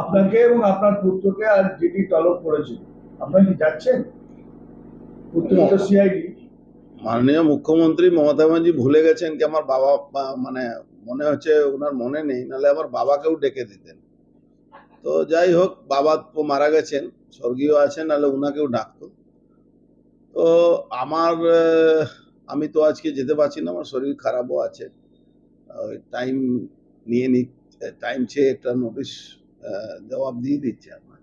আপনাকে এবং আপনার পুত্রকে আর তলব করেছিল। আপনারা কি যাচ্ছেন? পুত্র সিআইডি। মাননীয় মুখ্যমন্ত্রী মমতা ব্যানার্জি ভুলে গেছেন কি আমার বাবা মানে মনে হচ্ছে ওনার মনে নেই, নাহলে আমার বাবাকেও ডেকে দিতেন। তো যাই হোক, বাবা তো মারা গেছেন, স্বর্গীয় আছেন, নাহলে উনাকেও ডাকতো। তো আমার আমি তো আজকে যেতে পারছি না, আমার শরীর খারাপও আছে। টাইম নিয়ে নি টাইম চেয়ে একটা নোটিশ জবাব দিয়ে দিচ্ছে আমার।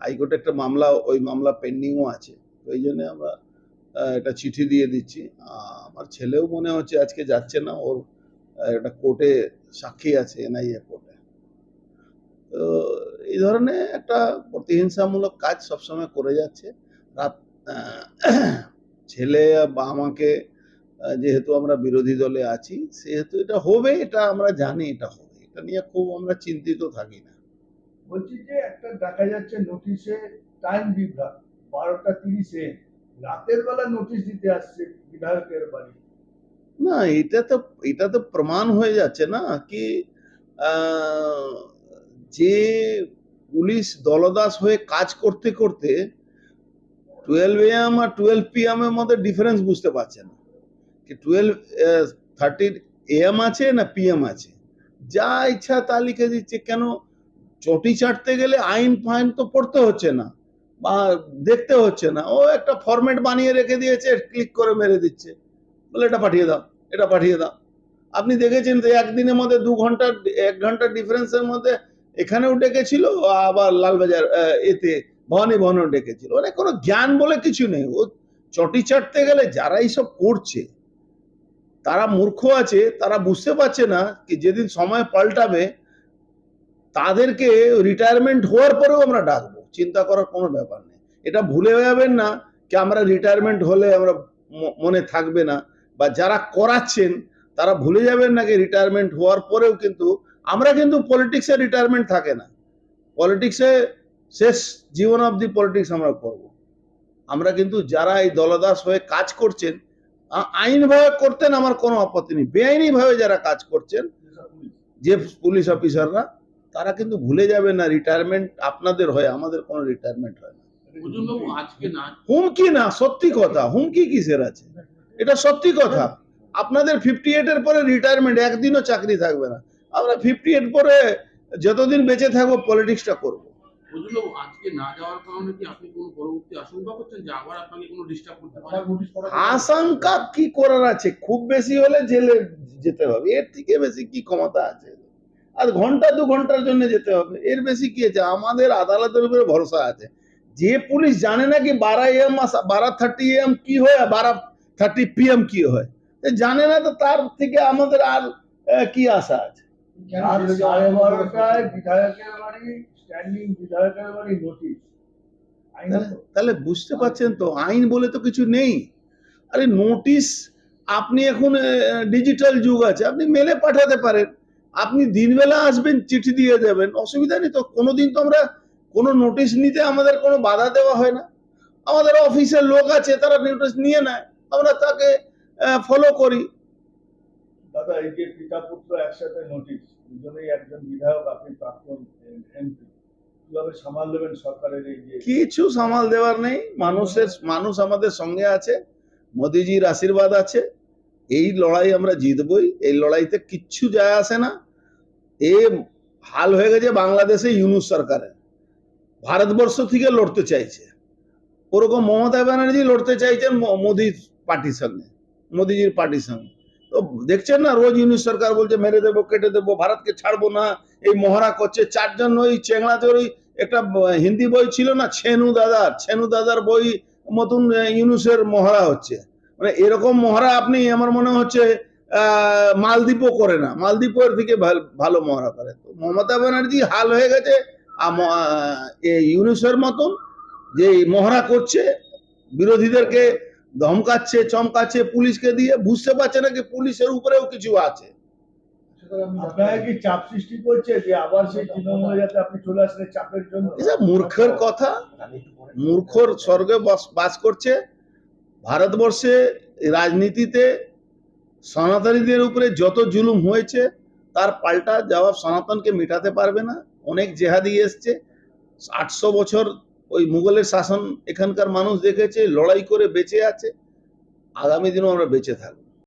হাইকোর্টে একটা মামলা, ওই মামলা পেন্ডিংও আছে। এই জন্য আমরা একটা চিঠি দিয়ে দিচ্ছি। আমার ছেলেও মনে হচ্ছে আজকে যাচ্ছে না, ওর একটা কোর্টে সাক্ষী আছে এনআইএ কোর্টে। তো এই ধরনের একটা প্রতিহিংসামূলক কাজ সবসময় করে যাচ্ছে। রাত ছেলে বা আমাকে যেহেতু আমরা বিরোধী দলে আছি সেহেতু এটা হবে এটা আমরা জানি এটা হবে। এটা নিয়ে খুব আমরা চিন্তিত থাকি না। বলছি যে একটা দেখা যাচ্ছে নোটিশে টাইম বিভ্রাট বারোটা তিরিশে। রাতের বেলা নোটিশ দিতে আসছে বিধায়কের বাড়ি। না এটা তো এটা তো প্রমাণ হয়ে যাচ্ছে না কি যে পুলিশ দলদাস হয়ে কাজ করতে করতে টুয়েলভ এম আর টুয়েলভ পিএম এর মধ্যে ডিফারেন্স বুঝতে পারছে না। কি টুয়েলভ থার্টি এম আছে না পিএম আছে? যা ইচ্ছা তা লিখে দিচ্ছে। কেন? চটি চাটতে গেলে আইন ফাইন তো পড়তে হচ্ছে না বা দেখতে হচ্ছে না। ও একটা ফরম্যাট বানিয়ে রেখে দিয়েছে ক্লিক করে মেরে দিচ্ছে। বলে, এটা পাঠিয়ে দাও, এটা পাঠিয়ে দাও। আপনি দেখেছেন যে একদিনের মধ্যে দু ঘণ্টার, এক ঘণ্টার ডিফারেন্সের মধ্যে এখানেও ডেকেছিল, আবার লালবাজার এতে ভবানী ভবনেও ডেকেছিল। মানে কোনো জ্ঞান বলে কিছু নেই। ও চটি চাটতে গেলে যারা এইসব করছে তারা মূর্খ আছে, তারা বুঝতে পারছে না কি যেদিন সময় পাল্টাবে, তাদেরকে রিটায়ারমেন্ট হওয়ার পরেও আমরা ডাকবো। চিন্তা করার কোনো ব্যাপার নেই। এটা ভুলে যাবেন না কি আমরা রিটায়ারমেন্ট হলে আমরা মনে থাকবে না। বা যারা করাচ্ছেন, তারা ভুলে যাবেন নাকি রিটায়ারমেন্ট হওয়ার পরেও কিন্তু আমরা কিন্তু পলিটিক্সে রিটায়ারমেন্ট থাকে না। পলিটিক্সে শেষ জীবন অবধি পলিটিক্স আমরা করব। আমরা কিন্তু যারা এই দলদাস হয়ে কাজ করছেন আ- আইনভাবে করতেন আমার কোনো আপত্তি নেই। বেআইনিভাবে যারা কাজ করছেন যে পুলিশ অফিসাররা তারা কিন্তু ভুলে যাবে না রিটায়ারমেন্ট আপনাদের হয় আমাদের কোনো রিটায়ারমেন্ট হয় না। হুমকি না সত্যি কথা হুমকি কিসের আছে? এটা সত্যি কথা। আপনাদের ফিফটি এইট এর পরে রিটায়ারমেন্ট একদিনও চাকরি থাকবে না। আমরা ফিফটি এইট পরে যতদিন বেঁচে থাকব পলিটিক্সটা করব। অর্জুনবাবু আজকে না যাওয়ার কারণে কি আপনি কোনো পরবর্তী আশঙ্কা করছেন যে আবার আপনাকে কোনো ডিস্টার্ব করতে পারে? পড়া আশঙ্কা কি করার আছে? খুব বেশি হলে জেলে যেতে হবে। এর থেকে বেশি কি ক্ষমতা আছে? আর ঘণ্টা দু ঘণ্টার জন্য যেতে হবে। এর বেশি কি আছে? আমাদের আদালতের উপরে ভরসা আছে। যে পুলিশ জানে না কি বারো এম বারো থার্টি এম কি হয় আর বারো থার্টি পি এম কি হয়? জানে না তো তার থেকে আমাদের আর কি আশা আছে? বিধায়কের বাড়ি স্ট্যান্ডিং বিধায়কের বাড়ি নোটিশ তাহলে বুঝতে পারছেন তো আইন বলে তো কিছু নেই। আরে নোটিশ আপনি এখন ডিজিটাল যুগ আছে আপনি মেলে পাঠাতে পারেন। আপনি দিনবেলা আসবেন চিঠি দিয়ে দেবেন অসুবিধা নেই তো। কোনোদিন তো আমরা কোনো নোটিশ নিতে আমাদের কোনো বাধা দেওয়া হয় না। আমাদের অফিসের লোক আছে তারা নোটিশ নিয়ে নেয় আমরা তাকে ফলো করি। দাদা এই যে পিতা পুত্র একসাথে নোটিশ দুজনেই একজন বিধায়ক আপনি প্রাক্তন এমপি। কিছু সামাল দেওয়ার নেই। মানুষের মানুষ আমাদের সঙ্গে আছে, মোদিজির আশীর্বাদ আছে। এই লড়াই আমরা জিতবই। এই লড়াইতে কিচ্ছু যায় আসে না। এ হাল হয়ে গেছে বাংলাদেশে ইউনুস সরকারের। ভারতবর্ষ থেকে লড়তে চাইছে। ওরকম মমতা ব্যানার্জি লড়তে চাইছেন মোদির পার্টির সঙ্গে। মোদিজির পার্টির সঙ্গে। তো দেখছেন না, রোজ ইউনুস সরকার বলছে মেরে দেবো, কেটে দেবো, ভারতকে ছাড়বো না, এই মহড়া করছে। চারজন ওই চেংড়াতে ওই একটা হিন্দি বই ছিল না, ছেনু দাদার ছেনু দাদার বই মতন ইউনুসের মহড়া হচ্ছে। মানে এরকম মহড়া আপনি, আমার মনে হচ্ছে মালদ্বীপও করে না। মালদ্বীপের দিকে ভাল- মহড়া করে। তো মমতা ব্যানার্জি হাল হয়ে গেছে ইউনুসের মতন, যে মহড়া করছে, বিরোধীদেরকে ধমকাচ্ছে চমকাচ্ছে পুলিশকে দিয়ে বুঝতে পারছে না কি পুলিশের উপরেও কিছু আছে। মূর্খের কথা। মূর্খর স্বর্গে বাস- বাস করছে। ভারতবর্ষে রাজনীতিতে সনাতনীদের উপরে যত জুলুম হয়েছে তার পাল্টা জবাব সনাতনকে মেটাতে পারবে না। অনেক জেহাদি এসছে। আটশো বছর ওই মুঘলের শাসন এখানকার মানুষ দেখেছে, লড়াই করে বেঁচে আছে। আগামী দিনেও আমরা বেঁচে থাকব।